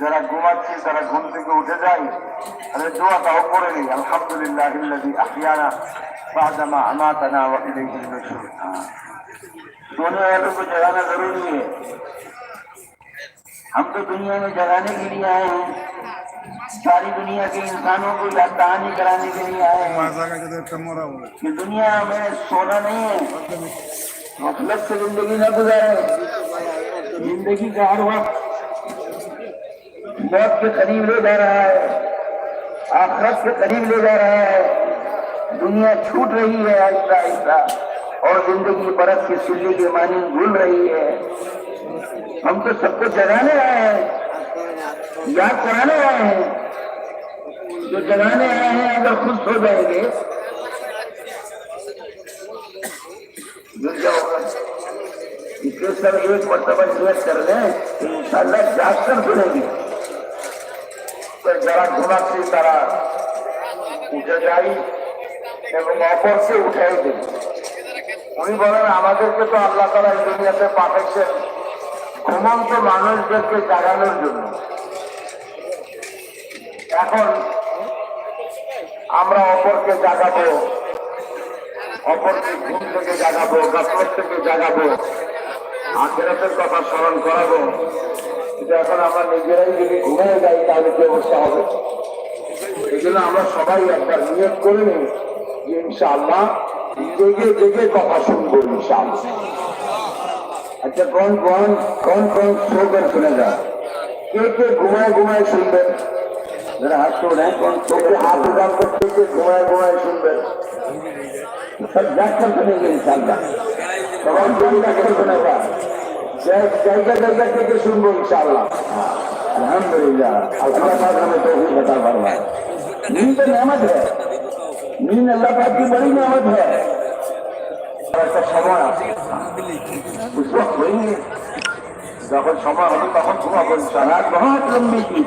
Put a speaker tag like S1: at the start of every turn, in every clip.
S1: যারা ঘুমাচ্ছি তারা ঘুম থেকে উঠে যায় তাহলে দোয়াটা ওপরে নেই আলহামদুলিল্লাহ আহিয়ানা بعدما اماتنا وإليه النشور تھا
S2: دونوں والوں کو جگانا ضروری ہے۔ ہم تو دنیا میں جگانے کے لیے آئے ہیں۔ ساری دنیا کے انسانوں کو یاددہانی کرانے کے لیے آئے ہیں۔ کہ دنیا میں سونا نہیں ہے۔ مطلب سے زندگی نہ گزارے۔ زندگی کا ہر وقت موت کے قریب لے جا رہا ہے۔ آخرت کے قریب لے جا رہا ہے۔ دنیا چھوٹ رہی ہے آہستہ آہستہ، اور زندگی برف کی سلی کے معنی گھل رہی ہے۔ ہم تو سب کو جگانے آئے ہیں، یاد کرانے آئے ہیں۔ جو جگانے آئے ہیں، اگر خوش ہو جائیں گے۔ سر سب ایک مرتبہ نیت کر لیں ان شاء اللہ جاگ کر سنیں گے۔
S1: ذرا گھما سی طرح، جگائی۔ এবং অপরকে উঠাই দেয় উনি বলেন, আমাদেরকে তো আল্লাহ তালা এই দুনিয়াতে পাঠাইছেন ঘুমন্ত মানুষদেরকে জাগানোর জন্য। এখন আমরা অপরকে জাগাবো, অপরকে ঘুম থেকে জাগাবো গাছর থেকে জাগাবো, আখেরাতের কথা স্মরণ করাবো। কিন্তু এখন আমরা নিজেরাই যদি ঘুমিয়ে যাই, তাহলে কি অবস্থা হবে? এই জন্য আমরা সবাই একবার নিয়োগ করে নিই। ইনশাআল্লাহ জেগে জেগে কথা শুনব ইনশাআল্লাহ। আচ্ছা কোন কোন কোন কোন সোগর শুনে যান। কে কে ঘুমায় ঘুমায় শুনবেন?
S2: যারা হাত তোলেন। কোন চোখে হাত উদান
S1: করতে, কে ঘুমায় ঘুমায় শুনবেন?
S2: সব ব্যাখ্যা শুনে ইনশাআল্লাহ।
S1: তখন তুমি ব্যাখ্যা শুনে যান? জায়গা
S2: আলহামদুলিল্লাহ।
S1: আল্লাহ
S2: نیند اللہ پاک کی بڑی نعمت ہے۔
S1: একটা সময় আছে
S2: বুঝবো হয়নি
S1: যখন সময় হবে তখন ক্ষমা করছি রাত
S2: বহুত লম্বি কি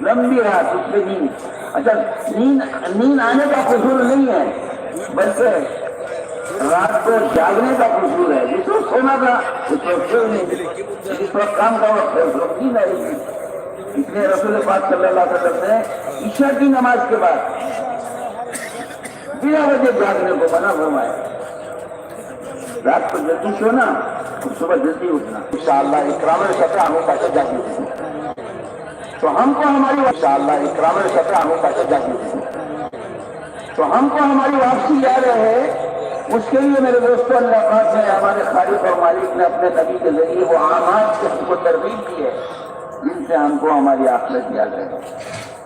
S2: لمبی رات اس میں نیند اچھا نیند نیند آنے کا قصور نہیں ہے، بلکہ رات کو جاگنے کا قصور ہے۔ جس وقت سونا تھا، اس وقت نہیں۔ جس وقت کام کا وقت ہے، اس وقت نیند آئی۔ اس لیے رسول پاک صلی اللہ علیہ وسلم نے عشاء کی نماز کے بعد تیرہ بجے جاگنے کو بنا فرمایا۔ رات کو جلدی سونا اور صبح جلدی اٹھنا۔
S1: ان شاء اللہ اکرام سطح ہمیں پیسہ جاگی تھی
S2: تو ہم کو ہماری
S1: ان شاء اللہ اکرام سطح ہمیں پیسہ جاگی تھی
S2: تو ہم کو ہماری واپسی جا رہے ہیں اس کے لیے میرے دوستوں اللہ پاک نے ہمارے خالق اور مالک نے اپنے نبی کے ذریعے وہ آماد سے ہم کو ترغیب کی ہے، جن سے ہم کو ہماری آخرت یاد رہے۔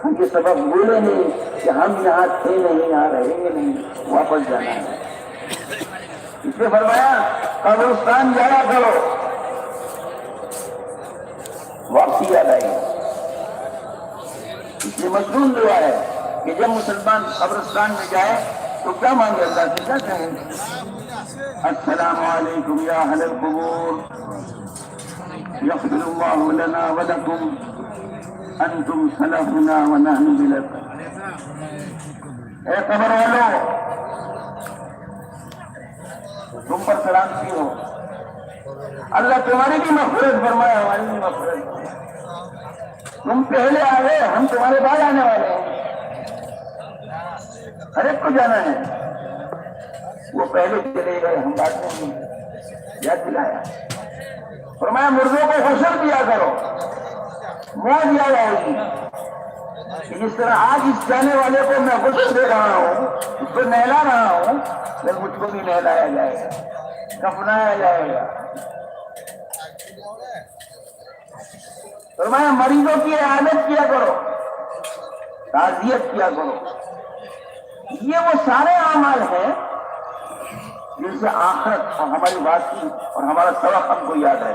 S2: ان کے سبب بولے نہیں کہ ہم یہاں تھے نہیں، یہاں رہیں گے نہیں، واپس جانا ہے۔ اس نے فرمایا، قبرستان جایا کرو۔ واپسی یاد آئی اس لیے مضمون دعا ہے کہ جب مسلمان قبرستان میں جائے تو کیا مانگے؟ اللہ سے کیا کہیں؟ السلام علیکم یا اہل القبور۔ یغفر اللہ لنا ولکم أنتم سلفنا ونحن بلك اے قبر والو تم پر سلامتی ہو اللہ تمہاری بھی مغفرت فرمائے، ہماری بھی مغفرت تم پہلے آ گئے، ہم تمہارے بعد آنے والے ہیں۔ ہر ایک کو جانا ہے۔ وہ پہلے چلے گئے، ہم بعد میں یاد دلایا۔ فرمایا، مردوں کو غسل دیا کرو۔ موت دیا جائے گی جس طرح آج اس جانے والے کو میں غسل دے رہا ہوں، اس کو نہلا رہا ہوں، پھر مجھ کو بھی نہلایا جائے گا کفنایا جائے گا۔ فرمایا، مریضوں کی عادت کیا کرو؟ تعزیت کیا کرو؟ یہ وہ سارے اعمال ہیں جن سے آخرت اور ہماری واقعی اور ہمارا سبق ہم کو یاد ہے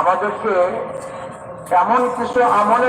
S1: আমাদেরকে এমন কিছু আমলের